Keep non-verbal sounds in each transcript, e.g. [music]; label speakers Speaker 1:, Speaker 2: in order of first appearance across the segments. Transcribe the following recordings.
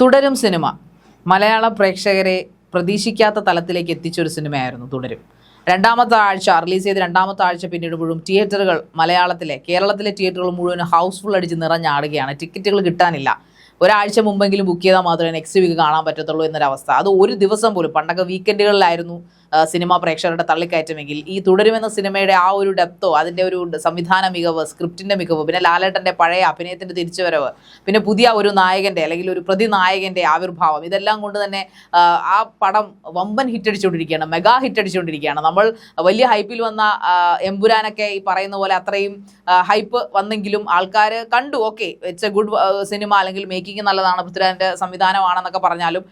Speaker 1: തുടരും സിനിമ. മലയാള പ്രേക്ഷകരെ പ്രതീക്ഷിക്കാത്ത തലത്തിലേക്ക് എത്തിച്ചൊരു സിനിമയായിരുന്നു തുടരും. രണ്ടാമത്തെ ആഴ്ച റിലീസ് ചെയ്ത് രണ്ടാമത്തെ ആഴ്ച പിന്നിടുമ്പോഴും തിയേറ്ററുകൾ മലയാളത്തിലെ കേരളത്തിലെ തിയേറ്ററുകൾ മുഴുവൻ ഹൗസ്ഫുൾ അടിച്ച് നിറഞ്ഞാടുകയാണ്. ടിക്കറ്റുകൾ കിട്ടാനില്ല. ഒരാഴ്ച മുമ്പെങ്കിലും ബുക്ക് ചെയ്താൽ മാത്രമേ നെക്സ്റ്റ് വീക്ക് കാണാൻ പറ്റത്തുള്ളൂ എന്നൊരവസ്ഥ. അത് ഒരു ദിവസം പോലും പണ്ടൊക്കെ വീക്കെൻഡുകളിലായിരുന്നു സിനിമ പ്രേക്ഷകരുടെ തള്ളിക്കയറ്റമെങ്കിൽ ഈ തുടരുമെന്ന സിനിമയുടെ ആ ഒരു ഡെപ്തോ അതിന്റെ ഒരു സംവിധാന മികവ് സ്ക്രിപ്റ്റിന്റെ മികവ് പിന്നെ ലാലേട്ടന്റെ പഴയ അഭിനയത്തിന്റെ തിരിച്ചുവരവ് പിന്നെ പുതിയ ഒരു നായകന്റെ അല്ലെങ്കിൽ ഒരു പ്രതിനായകന്റെ ആവിർഭാവം ഇതെല്ലാം കൊണ്ട് തന്നെ ആ, പടം വമ്പൻ ഹിറ്റ് അടിച്ചുകൊണ്ടിരിക്കുകയാണ് മെഗാ ഹിറ്റ് അടിച്ചുകൊണ്ടിരിക്കുകയാണ് നമ്മൾ വലിയ ഹൈപ്പിൽ വന്ന എമ്പുരാനൊക്കെ ഈ പറയുന്ന പോലെ അത്രയും ഹൈപ്പ് വന്നെങ്കിലും ആൾക്കാർ കണ്ടു okay it's a good cinema അല്ലെങ്കിൽ മേക്കിംഗ് നല്ലതാണ് പൃഥ്വിരാജിന്റെ സംവിധാനമാണെന്നൊക്കെ പറഞ്ഞാലും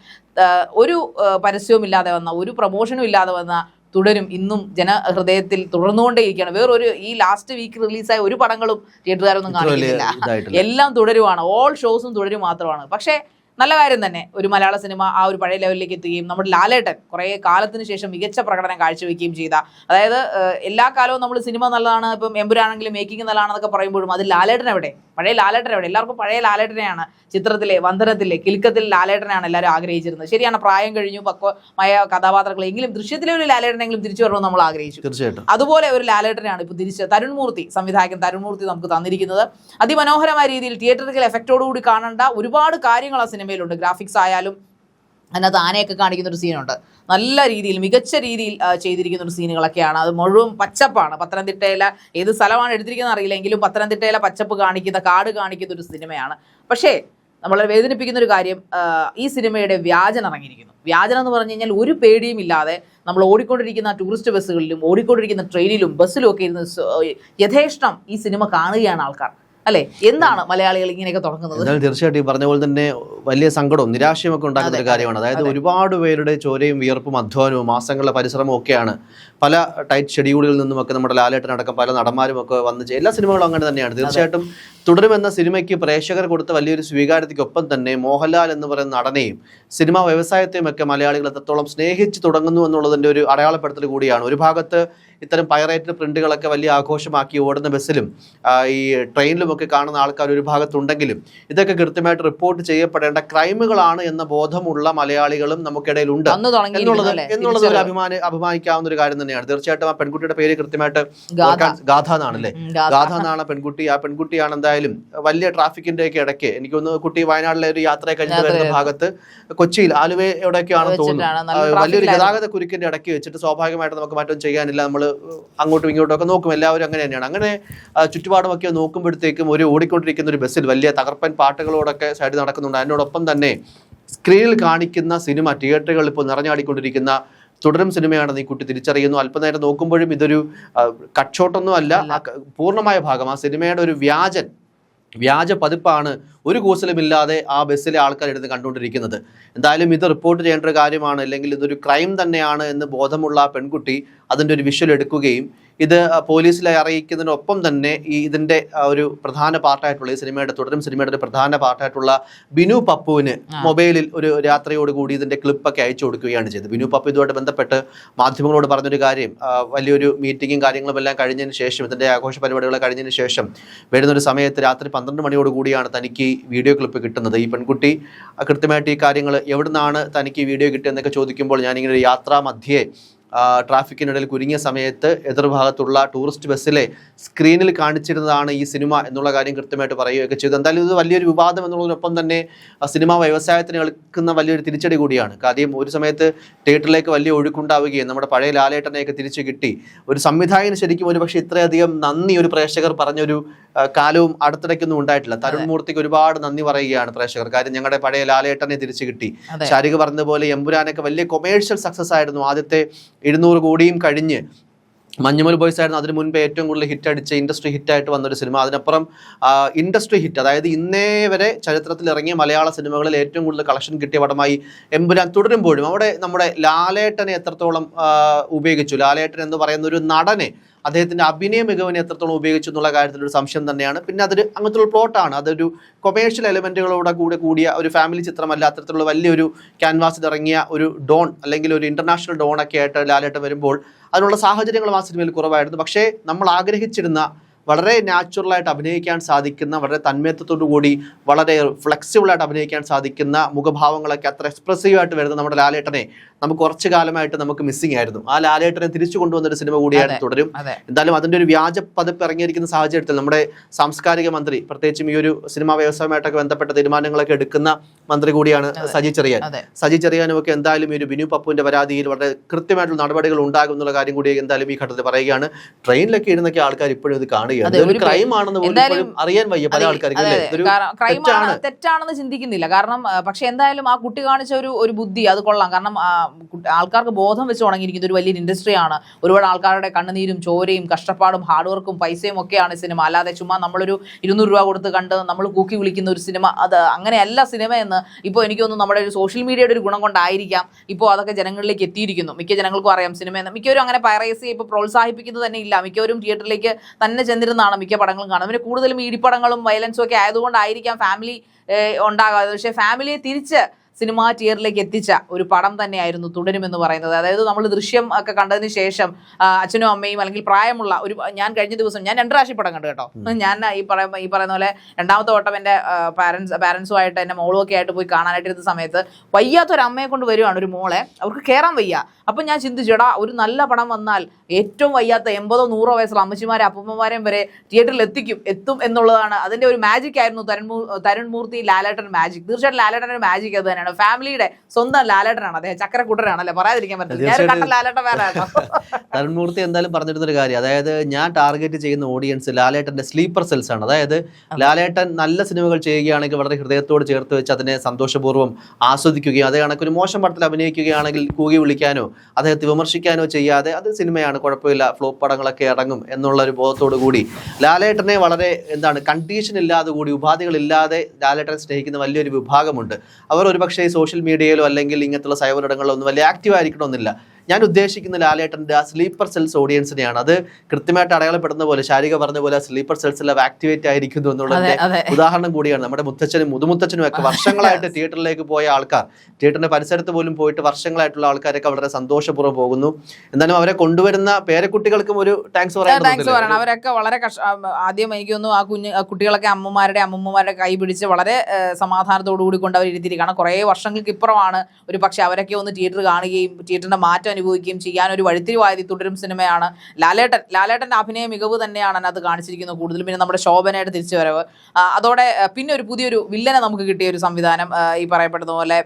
Speaker 1: ഒരു പരസ്യവും ഇല്ലാതെ വന്ന ഒരു പ്രമോഷനും ഇല്ലാതെ വന്ന തുടരും ഇന്നും ജനഹൃദയത്തിൽ തുടർന്നുകൊണ്ടേയിരിക്കുകയാണ്. വേറൊരു ഈ ലാസ്റ്റ് വീക്ക് റിലീസായ ഒരു പടങ്ങളും തിയേറ്ററുകാരൊന്നും
Speaker 2: കാണില്ല
Speaker 1: കാണിക്കുന്നില്ല. എല്ലാം തുടരുവാണ്. ഓൾ ഷോസും തുടരും മാത്രമാണ്. പക്ഷേ നല്ല കാര്യം തന്നെ. ഒരു മലയാള സിനിമ ആ ഒരു പഴയ ലെവലിലേക്ക് എത്തുകയും നമ്മുടെ ലാലേട്ടൻ കുറേ കാലത്തിന് ശേഷം മികച്ച പ്രകടനം കാഴ്ചവെക്കുകയും ചെയ്ത. അതായത് എല്ലാ കാലവും നമ്മൾ സിനിമ നല്ലതാണ് ഇപ്പം എമ്പുരാണെങ്കിലും മേക്കിംഗ് നല്ലതാണെന്നൊക്കെ പറയുമ്പോഴും അത് ലാലേട്ടൻ എവിടെ? പഴയ ലാലേട്ടൻ എവിടെ? എല്ലാവർക്കും പഴയ ലാലേട്ടനെയാണ്. ചിത്രത്തിലെ വന്ദനത്തിലെ കിൽക്കത്തിൽ ലാലേട്ടനാണ് എല്ലാവരും ആഗ്രഹിച്ചിരുന്നത്. ശരിയാണ് പ്രായം കഴിഞ്ഞു പക്വമായ കഥാപാത്രങ്ങൾ എങ്കിലും ദൃശ്യത്തിലെ ഒരു ലാലേട്ടനെങ്കിലും തിരിച്ചു വരണമെന്ന് നമ്മൾ ആഗ്രഹിച്ചു.
Speaker 2: തീർച്ചയായിട്ടും.
Speaker 1: അതുപോലെ ഒരു ലാലേട്ടനാണ് ഇപ്പോൾ തിരിച്ച് തരുൺമൂർത്തി സംവിധായകൻ തരുൺമൂർത്തി നമുക്ക് തന്നിരിക്കുന്നത്. അതിമനോഹരമായ രീതിയിൽ തിയേറ്ററിക്കൽ എഫക്റ്റോടുകൂടി കാണേണ്ട ഒരുപാട് കാര്യങ്ങൾ ആ സിനിമയിലുണ്ട്. ഗ്രാഫിക്സ് ആയാലും അതിനകത്ത് ആനയൊക്കെ കാണിക്കുന്ന ഒരു സീനുണ്ട് നല്ല രീതിയിൽ മികച്ച രീതിയിൽ ചെയ്തിരിക്കുന്ന ഒരു സീനുകളൊക്കെയാണ് അത് മുഴുവൻ പച്ചപ്പാണ്. പത്തനംതിട്ടയിലെ ഏത് സ്ഥലമാണ് എടുത്തിരിക്കുന്നത് അറിയില്ലെങ്കിലും പത്തനംതിട്ടയിലെ പച്ചപ്പ് കാണിക്കുന്ന കാട് കാണിക്കുന്ന ഒരു സിനിമയാണ്. പക്ഷേ നമ്മളെ വേദനിപ്പിക്കുന്ന ഒരു കാര്യം ഈ സിനിമയുടെ വ്യാജൻ ഇറങ്ങിയിരിക്കുന്നു വ്യാജനം എന്ന് പറഞ്ഞു കഴിഞ്ഞാൽ ഒരു പേടിയും ഇല്ലാതെ നമ്മൾ ഓടിക്കൊണ്ടിരിക്കുന്ന ടൂറിസ്റ്റ് ബസ്സുകളിലും ഓടിക്കൊണ്ടിരിക്കുന്ന ട്രെയിനിലും ബസ്സിലും ഒക്കെ ഇരുന്ന് യഥേഷ്ടം ഈ സിനിമ കാണുകയാണ് ആൾക്കാർ. അല്ലേ? എന്താണ് മലയാളികൾ ഇങ്ങനെയൊക്കെ തുടങ്ങുന്നത്?
Speaker 2: തീർച്ചയായിട്ടും ഈ പറഞ്ഞ പോലെ തന്നെ വലിയ സങ്കടവും നിരാശയും ഒക്കെ ഉണ്ടാക്കുന്ന ഒരു കാര്യമാണ്. അതായത് ഒരുപാട് പേരുടെ ചോരയും വിയർപ്പും അധ്വാനവും മാസങ്ങളുടെ പരിശ്രമവും ഒക്കെയാണ് പല ടൈറ്റ് ഷെഡ്യൂളുകളിൽ നിന്നുമൊക്കെ നമ്മുടെ ലാലേട്ടനടക്കം പല നടന്മാരും ഒക്കെ വന്ന് എല്ലാ സിനിമകളും അങ്ങനെ തന്നെയാണ്. തീർച്ചയായിട്ടും തുടരുമെന്ന സിനിമയ്ക്ക് പ്രേക്ഷകർ കൊടുത്ത വലിയൊരു സ്വീകാര്യതയ്ക്കൊപ്പം തന്നെ മോഹൻലാൽ എന്ന് പറയുന്ന നടനെയും സിനിമാ വ്യവസായത്തെയും ഒക്കെ മലയാളികൾ എത്രത്തോളം സ്നേഹിച്ച് തുടങ്ങുന്നു എന്നുള്ളതിന്റെ ഒരു അടയാളപ്പെടുത്തൽ കൂടിയാണ്. ഒരു ഭാഗത്ത് ഇത്തരം പൈറേറ്റഡ് പ്രിന്റുകളൊക്കെ വലിയ ആഘോഷമാക്കി ഓടുന്ന ബസ്സിലും ഈ ട്രെയിനിലും ഒക്കെ കാണുന്ന ആൾക്കാർ ഒരു ഭാഗത്തുണ്ടെങ്കിലും ഇതൊക്കെ കൃത്യമായിട്ട് റിപ്പോർട്ട് ചെയ്യപ്പെടേണ്ട ക്രൈമുകളാണ് എന്ന ബോധമുള്ള മലയാളികളും നമുക്കിടയിൽ ഉണ്ട് എന്നുള്ളത് എന്നുള്ളത് ഒരു അഭിമാന അഭിമാനിക്കാവുന്ന ഒരു കാര്യം തന്നെയാണ്. തീർച്ചയായിട്ടും ആ പെൺകുട്ടിയുടെ പേര് കൃത്യമായിട്ട്
Speaker 1: ഗാഥ.
Speaker 2: എന്നാണല്ലേ? ഗാഥ. എന്നാണ് പെൺകുട്ടി. ആ പെൺകുട്ടിയാണ് എന്തായാലും വലിയ ട്രാഫിക്കിന്റെ ഒക്കെ ഇടയ്ക്ക് എനിക്കൊന്ന് കുട്ടി വയനാട്ടിലെ ഒരു യാത്ര കഴിഞ്ഞിട്ട് വരുന്ന. ഭാഗത്ത് കൊച്ചിയിൽ ആലുവയോടെയൊക്കെയാണ് തോന്നുന്നു.
Speaker 1: വെച്ചിട്ടാണ്. നല്ല
Speaker 2: ആ, വലിയൊരു. ഗതാഗത കുരുക്കിന്റെ ഇടയ്ക്ക് വെച്ചിട്ട് സ്വാഭാവികമായിട്ട് നമുക്ക് മറ്റൊന്നും ചെയ്യാനില്ല. നമ്മൾ അങ്ങോട്ടും ഇങ്ങോട്ടും ഒക്കെ നോക്കും. എല്ലാവരും അങ്ങനെ തന്നെയാണ്. അങ്ങനെ ചുറ്റുപാടുമൊക്കെ നോക്കുമ്പോഴത്തേക്കും ഒരു ഓടിക്കൊണ്ടിരിക്കുന്ന ഒരു ബസ്സിൽ വലിയ തകർപ്പൻ പാട്ടുകളോടൊക്കെ സൈഡ് നടക്കുന്നുണ്ട്. അതിനോടൊപ്പം തന്നെ സ്ക്രീനിൽ കാണിക്കുന്ന സിനിമ തിയേറ്ററുകളിൽ ഇപ്പോൾ നിറഞ്ഞാടിക്കൊണ്ടിരിക്കുന്ന തുടരും സിനിമയാണെന്ന് ഈ കുട്ടി തിരിച്ചറിയുന്നു. അല്പനേരം നോക്കുമ്പോഴും ഇതൊരു കട്ട്ഷോട്ടൊന്നും അല്ല പൂർണമായ ഭാഗം. ആ സിനിമയുടെ ഒരു വ്യാജൻ വ്യാജ പതിപ്പാണ് ഒരു കൂസലുമില്ലാതെ ആ ബസ്സിലെ ആൾക്കാർ എടുത്ത് കണ്ടുകൊണ്ടിരിക്കുന്നത്. എന്തായാലും ഇത് റിപ്പോർട്ട് ചെയ്യേണ്ട ഒരു കാര്യമാണ്. അല്ലെങ്കിൽ ഇതൊരു ക്രൈം തന്നെയാണ് എന്ന് ബോധമുള്ള ആ പെൺകുട്ടി അതിന്റെ ഒരു വിഷ്വൽ എടുക്കുകയും ഇത് പോലീസിലെ അറിയിക്കുന്നതിനൊപ്പം തന്നെ ഈ ഇതിന്റെ ഒരു പ്രധാന പാർട്ടായിട്ടുള്ള ഈ സിനിമയുടെ തുടരും സിനിമയുടെ ഒരു പ്രധാന പാർട്ടായിട്ടുള്ള ബിനു പപ്പുവിന് മൊബൈലിൽ ഒരു രാത്രിയോടുകൂടി ഇതിന്റെ ക്ലിപ്പൊക്കെ അയച്ചു കൊടുക്കുകയാണ് ചെയ്തത്. ബിനു പപ്പു ഇതുമായിട്ട് ബന്ധപ്പെട്ട് മാധ്യമങ്ങളോട് പറഞ്ഞൊരു കാര്യം വലിയൊരു മീറ്റിങ്ങും കാര്യങ്ങളും എല്ലാം കഴിഞ്ഞതിന് ശേഷം ഇതിന്റെ ആഘോഷ പരിപാടികൾ കഴിഞ്ഞതിന് ശേഷം വരുന്നൊരു സമയത്ത് രാത്രി പന്ത്രണ്ട് മണിയോട് കൂടിയാണ് തനിക്ക് വീഡിയോ ക്ലിപ്പ് കിട്ടുന്നത്. ഈ പെൺകുട്ടി കൃത്യമായിട്ട് ഈ കാര്യങ്ങൾ എവിടുന്നാണ് തനിക്ക് വീഡിയോ കിട്ടിയെന്നൊക്കെ ചോദിക്കുമ്പോൾ ഞാനിങ്ങനെ ഒരു യാത്രാ മധ്യേ ട്രാഫിക്കിനിടയിൽ കുരുങ്ങിയ സമയത്ത് എതിർഭാഗത്തുള്ള ടൂറിസ്റ്റ് ബസ്സിലെ സ്ക്രീനിൽ കാണിച്ചിരുന്നതാണ് ഈ സിനിമ എന്നുള്ള കാര്യം കൃത്യമായിട്ട് പറയുകയൊക്കെ ചെയ്തു. എന്തായാലും ഇത് വലിയൊരു വിവാദം എന്നുള്ളതിനൊപ്പം തന്നെ ആ സിനിമ വ്യവസായത്തിന് കളിക്കുന്ന വലിയൊരു തിരിച്ചടി കൂടിയാണ്. കാര്യം ഒരു സമയത്ത് തിയേറ്ററിലേക്ക് വലിയ ഒഴുക്കുണ്ടാവുകയും നമ്മുടെ പഴയ ലാലേട്ടനെയൊക്കെ തിരിച്ചു കിട്ടി. ഒരു സംവിധായകന് ശരിക്കും ഒരു പക്ഷേ ഇത്രയധികം നന്ദി ഒരു പ്രേക്ഷകർ പറഞ്ഞൊരു കാലവും അടുത്തിടയ്ക്കൊന്നും ഉണ്ടായിട്ടില്ല. തരുൺ മൂർത്തിക്ക് ഒരുപാട് നന്ദി പറയുകയാണ് പ്രേക്ഷകർ. കാര്യം ഞങ്ങളുടെ പഴയ ലാലേട്ടനെ തിരിച്ചു കിട്ടി. ശാരിക പറഞ്ഞതുപോലെ എമ്പുരാനൊക്കെ വലിയ കൊമേഴ്ഷ്യൽ സക്സസ് ആയിരുന്നു. ആദ്യത്തെ എഴുന്നൂറ് കോടിയും കഴിഞ്ഞ് മഞ്ഞുമൽ ബോയ്സ് ആയിരുന്നു അതിന് മുൻപ് ഏറ്റവും കൂടുതൽ ഹിറ്റ് അടിച്ച ഇൻഡസ്ട്രി ഹിറ്റായിട്ട് വന്നൊരു സിനിമ അതിനപ്പുറം ഇൻഡസ്ട്രി ഹിറ്റ് അതായത് ഇന്നേ വരെ ചരിത്രത്തിൽ ഇറങ്ങിയ മലയാള സിനിമകളിൽ ഏറ്റവും കൂടുതൽ കളക്ഷൻ കിട്ടിയ പടമായി എമ്പുരാൻ തുടരുമ്പോഴും. അവിടെ നമ്മുടെ ലാലേട്ടനെ എത്രത്തോളം ഉപയോഗിച്ചു? ലാലേട്ടൻ എന്ന് പറയുന്ന ഒരു നടനെ അദ്ദേഹത്തിന്റെ അഭിനയ മികവിനെ എത്രത്തോളം ഉപയോഗിച്ചു എന്നുള്ള കാര്യത്തിൽ ഒരു സംശയം തന്നെയാണ്. പിന്നെ അതൊരു അങ്ങനത്തെ ഒരു പ്ലോട്ടാണ് അതൊരു കൊമേഴ്ഷ്യൽ എലമെന്റുകളോടെ കൂടെ കൂടിയ ഒരു ഫാമിലി ചിത്രമല്ല. അത്തരത്തിലുള്ള വലിയൊരു ക്യാൻവാസിൽ ഇറങ്ങിയ ഒരു ഡോൺ അല്ലെങ്കിൽ ഒരു ഇന്റർനാഷണൽ ഡോൺ ഒക്കെ ആയിട്ട് ലാലേട്ടൻ വരുമ്പോൾ അതിനുള്ള സാഹചര്യങ്ങളും ആ സിനിമയിൽ കുറവായിരുന്നു. പക്ഷേ നമ്മൾ ആഗ്രഹിച്ചിരുന്ന വളരെ നാച്ചുറലായിട്ട് അഭിനയിക്കാൻ സാധിക്കുന്ന വളരെ തന്മയത്വത്തോടു കൂടി വളരെ ഫ്ലെക്സിബിളായിട്ട് അഭിനയിക്കാൻ സാധിക്കുന്ന മുഖഭാവങ്ങളൊക്കെ അത്ര എക്സ്പ്രസീവ് ആയിട്ട് വരുന്ന നമ്മുടെ ലാലേട്ടനെ നമുക്ക് കുറച്ചു കാലമായിട്ട് നമുക്ക് മിസ്സിംഗ് ആയിരുന്നു. ആ ലാലേട്ടനെ തിരിച്ചു കൊണ്ടുവന്ന ഒരു സിനിമ കൂടിയാണ്. തുടരും. എന്തായാലും അതിന്റെ ഒരു വ്യാജ പതിപ്പ് ഇറങ്ങിയിരിക്കുന്ന സാഹചര്യത്തിൽ നമ്മുടെ സാംസ്കാരിക മന്ത്രി പ്രത്യേകിച്ചും ഈ ഒരു സിനിമാ വ്യവസായമായിട്ടൊക്കെ ബന്ധപ്പെട്ട തീരുമാനങ്ങളൊക്കെ എടുക്കുന്ന മന്ത്രി കൂടിയാണ് സജി ചെറിയാൻ. സജി ചെറിയാനും ഒക്കെ എന്തായാലും ഈ ഒരു ബിനു പപ്പുവിന്റെ പരാതിയിൽ വളരെ കൃത്യമായിട്ടുള്ള നടപടികൾ ഉണ്ടാകും എന്നുള്ള കാര്യം കൂടി എന്തായാലും ഈ ഘട്ടത്തിൽ പറയുകയാണ്. ട്രെയിനിലൊക്കെ ഇരുന്നൊക്കെ ആൾക്കാർ ഇപ്പോഴും ഇത് കാണുകയാണ്.
Speaker 1: അതെ,
Speaker 2: ക്രൈം ആണെന്ന് അറിയാൻ വയ്യ പല ആൾക്കാർക്ക്
Speaker 1: തെറ്റാണെന്ന് ചിന്തിക്കുന്നില്ല. കാരണം പക്ഷെ എന്തായാലും ആ കുട്ടി കാണിച്ച ഒരു ഒരു ബുദ്ധി അത് കൊള്ളാം. കാരണം ആൾക്കാർക്ക് ബോധം വെച്ച് ഉണങ്ങിയിരിക്കുന്ന ഒരു വലിയൊരു ഇൻഡസ്ട്രിയാണ് ഒരുപാട് ആൾക്കാരുടെ കണ്ണുനീരും ചോരയും കഷ്ടപ്പാടും ഹാർഡ് വർക്കും പൈസയും ഒക്കെയാണ് സിനിമ. അല്ലാതെ ചുമ്മാ നമ്മളൊരു ഇരുന്നൂറ് രൂപ കൊടുത്ത് കണ്ട് നമ്മൾ കൂക്കി വിളിക്കുന്ന ഒരു സിനിമ അത് അങ്ങനെയല്ല സിനിമ എന്ന് ഇപ്പോൾ എനിക്ക് തോന്നുന്നു നമ്മുടെ ഒരു സോഷ്യൽ മീഡിയയുടെ ഒരു ഗുണം കൊണ്ടായിരിക്കാം ഇപ്പോൾ അതൊക്കെ ജനങ്ങളിലേക്ക് എത്തിയിരിക്കുന്നു. മിക്ക ജനങ്ങൾക്കും അറിയാം സിനിമ എന്ന്. മിക്കവരും അങ്ങനെ പൈറേസി ഇപ്പോൾ പ്രോത്സാഹിപ്പിക്കുന്നത് തന്നെ ഇല്ല. മിക്കവരും തിയേറ്ററിലേക്ക് തന്നെ ചെന്നിരുന്നാണ് മിക്ക പടങ്ങളും കാണുന്നത്. പിന്നെ കൂടുതലും ഈടിപ്പടങ്ങളും വയലൻസും ഒക്കെ ആയതുകൊണ്ടായിരിക്കാം ഫാമിലി ഉണ്ടാകാതെ പക്ഷേ ഫാമിലിയെ തിരിച്ച് സിനിമാ തിയേറ്ററിലേക്ക് എത്തിച്ച ഒരു പടം തന്നെയായിരുന്നു തുടരുമെന്ന് പറയുന്നത്. അതായത് നമ്മൾ ദൃശ്യം ഒക്കെ കണ്ടതിന് ശേഷം അച്ഛനും അമ്മയും അല്ലെങ്കിൽ പ്രായമുള്ള ഒരു ഞാൻ കഴിഞ്ഞ ദിവസം ഞാൻ രണ്ട് പ്രാവശ്യം പടം കണ്ടു കേട്ടോ. ഞാൻ ഈ പറയുന്ന ഈ പറയുന്ന പോലെ രണ്ടാമത്തെ വട്ടം എന്റെ പാരൻസ് പാരൻസുമായിട്ട് എന്റെ മോളും ഒക്കെ ആയിട്ട് പോയി കാണാനായിട്ട് ഇരുന്ന സമയത്ത് വയ്യാത്തൊരു അമ്മയെ കൊണ്ട് വരുവാണ് ഒരു മോളെ. അവർക്ക് കയറാൻ വയ്യ. അപ്പം ഞാൻ ചിന്തിച്ചു എടാ ഒരു നല്ല പടം വന്നാൽ ഏറ്റവും വയ്യാത്ത എൺപതോ നൂറോ വയസ്സുള്ള അമ്മച്ചിമാരെ അപ്പമ്മമാരെയും വരെ തിയേറ്ററിൽ എത്തിക്കും എത്തും എന്നുള്ളതാണ്. അതിന്റെ ഒരു മാജിക് ആയിരുന്നു തരുൺ തരുൺ മൂർത്തി ലാലേട്ടൻ മാജിക് തീർച്ചയായിട്ടും ലാലേട്ടന്റെ മാജിക് അത് തന്നെയാണ്. ഫാമിലിയുടെ സ്വന്തം ലാലേട്ടനാണ്. അദ്ദേഹം ചക്കരക്കുട്ടനാണ് അല്ലേ പറയാതിരിക്കാൻ പറ്റില്ല. ലാലേട്ടൻ വേറെ. [laughs]
Speaker 2: തരുൺമൂർത്തി എന്തായാലും പറഞ്ഞിരുന്നൊരു കാര്യം. അതായത് ഞാൻ ടാർഗറ്റ് ചെയ്യുന്ന ഓഡിയൻസ് ലാലേട്ടന്റെ സ്ലീപ്പർ സെൽസ് ആണ്. അതായത് ലാലേട്ടൻ നല്ല സിനിമകൾ ചെയ്യുകയാണെങ്കിൽ വളരെ ഹൃദയത്തോട് ചേർത്ത് വെച്ച് അതിനെ സന്തോഷപൂർവം ആസ്വദിക്കുകയും അതേ കണക്കൊരു മോശം പടത്തിൽ അഭിനയിക്കുകയാണെങ്കിൽ കൂകി വിളിക്കാനോ അദ്ദേഹത്തെ വിമർശിക്കാനോ ചെയ്യാതെ അത് സിനിമയാണ്. കുഴപ്പമില്ല. ഫ്ലോപ്പ് പടങ്ങളൊക്കെ ഇറങ്ങും എന്നുള്ള ഒരു ബോധത്തോടു കൂടി ലാലേട്ടനെ വളരെ എന്താണ് കണ്ടീഷൻ ഇല്ലാതെ കൂടി ഉപാധികളില്ലാതെ ലാലേട്ടനെ സ്നേഹിക്കുന്ന വലിയൊരു വിഭാഗമുണ്ട്. അവർ ഒരുപക്ഷെ ഈ സോഷ്യൽ മീഡിയയിലോ അല്ലെങ്കിൽ ഇങ്ങനത്തുള്ള സൈബർ ഇടങ്ങളിലോ ഒന്നും വലിയ ആക്റ്റീവ് ആയിരിക്കണമെന്നില്ല. ഞാൻ ഉദ്ദേശിക്കുന്ന ലാലേട്ടന്റെ ആ സ്ലീപ്പർ സെൽസ് ഓഡിയൻസിനെയാണ് അത് കൃത്യമായിട്ട് അടയാളപ്പെടുന്ന പോലെ ശാരിക പറഞ്ഞ പോലെ സ്ലീപ്പർ സെൽസ് എല്ലാം ആക്ടിവേറ്റ് ആയിരിക്കുന്നു
Speaker 1: എന്നുള്ള
Speaker 2: എന്നുള്ളതിന്റെ ഉദാഹരണം കൂടിയാണ്. നമ്മുടെ മുത്തച്ഛനും മുതുമുത്തച്ഛനും ഒക്കെ [laughs] വർഷങ്ങളായിട്ട് തിയേറ്ററിലേക്ക് പോയ ആൾക്കാർ തിയേറ്ററിന്റെ പരിസരത്ത് പോലും പോയിട്ട് വർഷങ്ങളായിട്ടുള്ള ആൾക്കാരൊക്കെ വളരെ സന്തോഷപൂർവം പോകുന്നു. എന്നാലും അവരെ കൊണ്ടുവരുന്ന പേരക്കുട്ടികൾക്കും ഒരു താങ്ക്സ് പറയാൻ
Speaker 1: അവരൊക്കെ വളരെ ആദ്യം എനിക്ക് തോന്നുന്നു ആ കുഞ്ഞ് കുട്ടികളൊക്കെ അമ്മമാരുടെ അമ്മമ്മമാരുടെ കൈ പിടിച്ച് വളരെ സമാധാനത്തോടു കൂടി കൊണ്ട് അവർ ഇരുത്തിയിരിക്കും കാരണം കുറേ വർഷങ്ങൾക്ക് ഇപ്പുറമാണ് ഒരു പക്ഷെ അവരൊക്കെ ഒന്ന് തിയേറ്റർ കാണുകയും തിയേറ്ററിന്റെ മാറ്റം അനുഭവിക്കുകയും ചെയ്യാൻ ഒരു വഴിത്തിരിവായി തുടരും സിനിമയാണ്. ലാലേട്ടൻ ലാലേട്ടന്റെ അഭിനയ മികവ് തന്നെയാണ് അതിനകത്ത് കാണിച്ചിരിക്കുന്നത് കൂടുതലും. പിന്നെ നമ്മുടെ ശോഭനയുടെ തിരിച്ചു വരവ് അതോടെ പിന്നെ ഒരു പുതിയൊരു വില്ലനെ നമുക്ക് കിട്ടിയ ഒരു സംവിധാനം ഈ പറയപ്പെടുന്ന പോലെ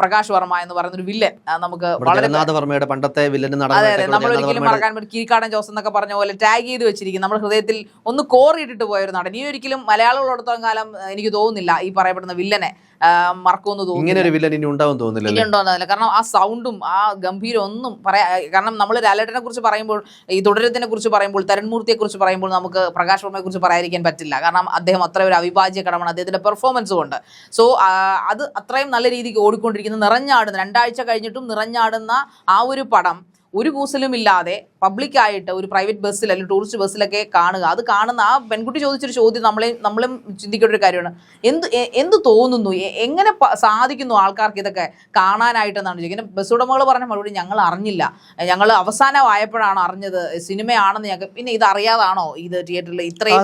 Speaker 1: പ്രകാശ് വർമ്മ എന്ന് പറയുന്ന ഒരു വില്ലൻ നമുക്ക് വളരെ
Speaker 2: പണ്ടത്തെ വില്ലൻ
Speaker 1: അതെ അതെ. നമ്മൾ ഒരിക്കലും മറക്കാൻ പറ്റും കീഴ്ക്കാടൻ ജോസ് എന്നൊക്കെ പറഞ്ഞ പോലെ ടാഗ് ചെയ്ത് വെച്ചിരിക്കും നമ്മുടെ ഹൃദയത്തിൽ ഒന്ന് കോറിയിട്ടിട്ട് പോയ ഒരു നടൻ. ഈ ഒരിക്കലും മലയാളികളോടത്തോളം കാലം എനിക്ക് തോന്നുന്നില്ല ഈ പറയപ്പെടുന്ന വില്ലനെ മറക്കുമെന്ന് തോന്നുന്നു ഇങ്ങനെ
Speaker 2: ഒരു വില്ലൻ ഇനി ഉണ്ടാവും തോന്നുന്നില്ല
Speaker 1: കാരണം ആ സൗണ്ടും ആ ഗംഭീരം ഒന്നും പറയാ കാരണം നമ്മൾ ലാലേട്ടനെ കുറിച്ച് പറയുമ്പോൾ ഈ തുടരത്തിനെ കുറിച്ച് പറയുമ്പോൾ തരൺമൂർത്തിയെ കുറിച്ച് പറയുമ്പോൾ നമുക്ക് പ്രകാശ് വർമ്മയെ കുറിച്ച് പറയാതിരിക്കാൻ പറ്റില്ല. കാരണം അദ്ദേഹം അത്ര ഒരു അവിഭാജ്യ ഘടകമാണ് അദ്ദേഹത്തിന്റെ പെർഫോമൻസ് കൊണ്ട്. സോ അത് അത്രയും നല്ല രീതിക്ക് ഓടിക്കൊണ്ടിരിക്കുന്ന നിറഞ്ഞാടുന്ന രണ്ടാഴ്ച കഴിഞ്ഞിട്ടും നിറഞ്ഞാടുന്ന ആ ഒരു പടം ഒരു കൂസലും ഇല്ലാതെ പബ്ലിക്കായിട്ട് ഒരു പ്രൈവറ്റ് ബസ്സിൽ അല്ലെങ്കിൽ ടൂറിസ്റ്റ് ബസ്സിലൊക്കെ കാണുക. അത് കാണുന്ന ആ പെൺകുട്ടി ചോദിച്ചൊരു ചോദ്യം നമ്മളെ നമ്മളും ചിന്തിക്കേണ്ട ഒരു കാര്യമാണ്. എന്ത് എന്ത് തോന്നുന്നു? എങ്ങനെ സാധിക്കുന്നു ആൾക്കാർക്ക് ഇതൊക്കെ കാണാനായിട്ടെന്നാണ് ചോദിക്കുന്നത് ബസ് ഉടമകൾ പറഞ്ഞ മറുപടി ഞങ്ങൾ അറിഞ്ഞില്ല. ഞങ്ങൾ അവസാനമായപ്പോഴാണ് അറിഞ്ഞത് സിനിമയാണെന്ന് ഞങ്ങൾക്ക് പിന്നെ ഇത് അറിയാതാണോ ഇത് തിയേറ്ററിൽ ഇത്രയും?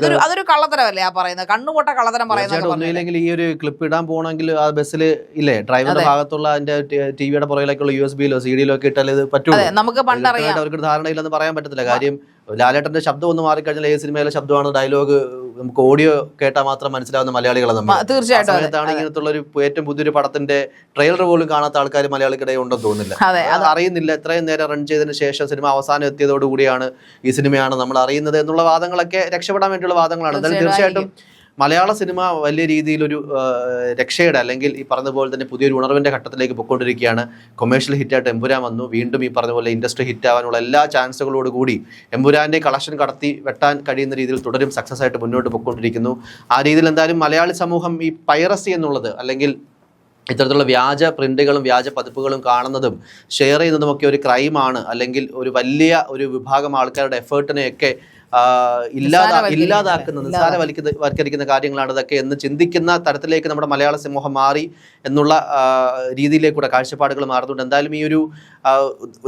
Speaker 1: ഇതൊരു അതൊരു കള്ളത്തരമല്ലേ ആ പറയുന്നത്? കണ്ണുപൊട്ട കള്ളത്തരം പറയുന്നത്
Speaker 2: ഈ ഒരു ക്ലിപ്പ് ഇടാൻ പോകണമെങ്കിൽ ആ ബസ്സിൽ ഇല്ലേ?
Speaker 1: ഡ്രൈവറുടെ
Speaker 2: ഭാഗത്തുള്ള അതിന്റെ ടി വിയുടെ പുറകിലേക്കുള്ള യു എസ് ബിയിലോ സി ഡിയിലോ ഒക്കെ ഇട്ടാൽ ഇത് പറ്റുള്ളൂ.
Speaker 1: നമുക്ക് പണ്ടറിയാം.
Speaker 2: അവർക്ക് ധാരണയില്ലെന്ന് പറയാൻ പറ്റത്തില്ല കാര്യം ലാലേട്ടന്റെ ശബ്ദം ഒന്ന് മാറിക്കഴിഞ്ഞാൽ ഏത് സിനിമയിലെ ശബ്ദമാണ് ഡയലോഗ് നമുക്ക് ഓഡിയോ കേട്ടാൽ മാത്രം മനസ്സിലാവുന്ന മലയാളികളെ നമ്മൾ.
Speaker 1: തീർച്ചയായിട്ടും.
Speaker 2: ഇങ്ങനത്തുള്ള ഒരു ഏറ്റവും പുതിയൊരു പടത്തിന്റെ ട്രെയിലർ പോലും കാണാത്ത ആൾക്കാർ മലയാളിക്കിടയിൽ ഉണ്ടെന്ന് തോന്നുന്നില്ല.
Speaker 1: അത്
Speaker 2: അറിയുന്നില്ല. ഇത്രയും നേരം റൺ ചെയ്തതിന് ശേഷം സിനിമ അവസാനം എത്തിയതോടുകൂടിയാണ് ഈ സിനിമയാണ് നമ്മൾ അറിയുന്നത് എന്നുള്ള വാദങ്ങളൊക്കെ രക്ഷപ്പെടാൻ വേണ്ടിയുള്ള വാദങ്ങളാണ്. എന്തായാലും
Speaker 1: തീർച്ചയായിട്ടും
Speaker 2: മലയാള സിനിമ വലിയ രീതിയിലൊരു രക്ഷയുടെ അല്ലെങ്കിൽ ഈ പറഞ്ഞ പോലെ തന്നെ പുതിയൊരു ഉണർവിന്റെ ഘട്ടത്തിലേക്ക് പൊയ്ക്കൊണ്ടിരിക്കുകയാണ്. കൊമേഴ്ഷ്യൽ ഹിറ്റായിട്ട് എമ്പുരാൻ വന്നു. വീണ്ടും ഈ പറഞ്ഞ പോലെ ഇൻഡസ്ട്രി ഹിറ്റ് ആവാനുള്ള എല്ലാ ചാൻസുകളോട് കൂടി എമ്പുരാന്റെ കളക്ഷൻ കടത്തി വെട്ടാൻ കഴിയുന്ന രീതിയിൽ തുടരും സക്സസ് ആയിട്ട് മുന്നോട്ട് പൊയ്ക്കൊണ്ടിരിക്കുന്നു. ആ രീതിയിൽ എന്തായാലും മലയാളി സമൂഹം ഈ പൈറസി എന്നുള്ളത് അല്ലെങ്കിൽ ഇത്തരത്തിലുള്ള വ്യാജ പ്രിന്റുകളും വ്യാജ പതിപ്പുകളും കാണുന്നതും ഷെയർ ചെയ്യുന്നതും ഒക്കെ ഒരു ക്രൈമാണ് അല്ലെങ്കിൽ ഒരു വലിയ ഒരു വിഭാഗം ആൾക്കാരുടെ എഫേർട്ടിനെയൊക്കെ ഇല്ലാതാ. ഇല്ലാതാക്കുന്ന നിസ്സാരവൽക്കരിക്കുന്ന വൽക്കരിക്കുന്ന കാര്യങ്ങളാണ് ഇതൊക്കെ എന്ന് ചിന്തിക്കുന്ന തരത്തിലേക്ക് നമ്മുടെ മലയാള സമൂഹം മാറി എന്നുള്ള രീതിയിലേക്കൂടെ കാഴ്ചപ്പാടുകൾ മാറുന്നുണ്ട്. എന്തായാലും ഈ ഒരു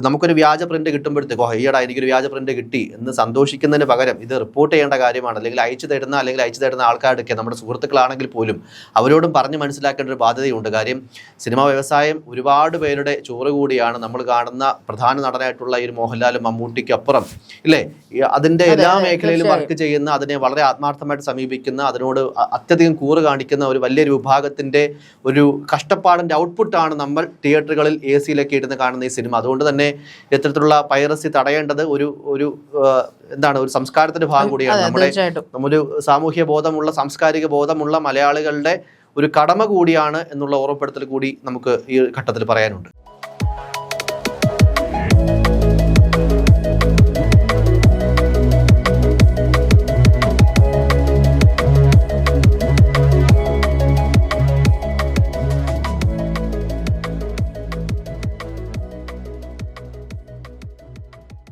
Speaker 2: നമുക്കൊരു വ്യാജ പ്രിന്റ് കിട്ടുമ്പോഴത്തേക്കോ "ഓ, ഈയിടെ എനിക്കൊരു വ്യാജ പ്രിന്റ് കിട്ടി എന്ന് സന്തോഷിക്കുന്നതിന് പകരം ഇത് റിപ്പോർട്ട് ചെയ്യേണ്ട കാര്യമാണ്. അല്ലെങ്കിൽ അയച്ചു തരുന്ന അല്ലെങ്കിൽ അയച്ചു തരുന്ന ആൾക്കാരൊക്കെ നമ്മുടെ സുഹൃത്തുക്കളാണെങ്കിൽ പോലും അവരോടും പറഞ്ഞ് മനസ്സിലാക്കേണ്ട ഒരു ബാധ്യതയുണ്ട്. കാര്യം സിനിമാ വ്യവസായം ഒരുപാട് പേരുടെ ചോറ് കൂടിയാണ്. നമ്മൾ കാണുന്ന പ്രധാന നടനായിട്ടുള്ള ഈ ഒരു മോഹൻലാലും മമ്മൂട്ടിക്കും അപ്പുറം ഇല്ലേ അതിന്റെ എല്ലാ മേഖലയിലും വർക്ക് ചെയ്യുന്ന അതിനെ വളരെ ആത്മാർത്ഥമായിട്ട് സമീപിക്കുന്ന അതിനോട് അത്യധികം കൂറ് കാണിക്കുന്ന ഒരു വലിയൊരു വിഭാഗത്തിന്റെ ഒരു കഷ്ടപ്പാടിന്റെ ഔട്ട്പുട്ടാണ് നമ്മൾ തിയേറ്ററുകളിൽ എ സിയിലൊക്കെ ഇരുന്ന് കാണുന്ന ഈ സിനിമ. അതുകൊണ്ട് തന്നെ ഇത്തരത്തിലുള്ള പൈറസി തടയേണ്ടത് ഒരു ഒരു എന്താണ് ഒരു സംസ്കാരത്തിന്റെ ഭാഗം കൂടിയാണ്. നമ്മുടെ നമ്മുടെ സാമൂഹ്യ ബോധമുള്ള സാംസ്കാരിക ബോധമുള്ള മലയാളികളുടെ ഒരു കടമ കൂടിയാണ് എന്നുള്ള ഓർമ്മപ്പെടുത്തൽ കൂടി നമുക്ക് ഈ ഘട്ടത്തിൽ പറയാനുണ്ട്.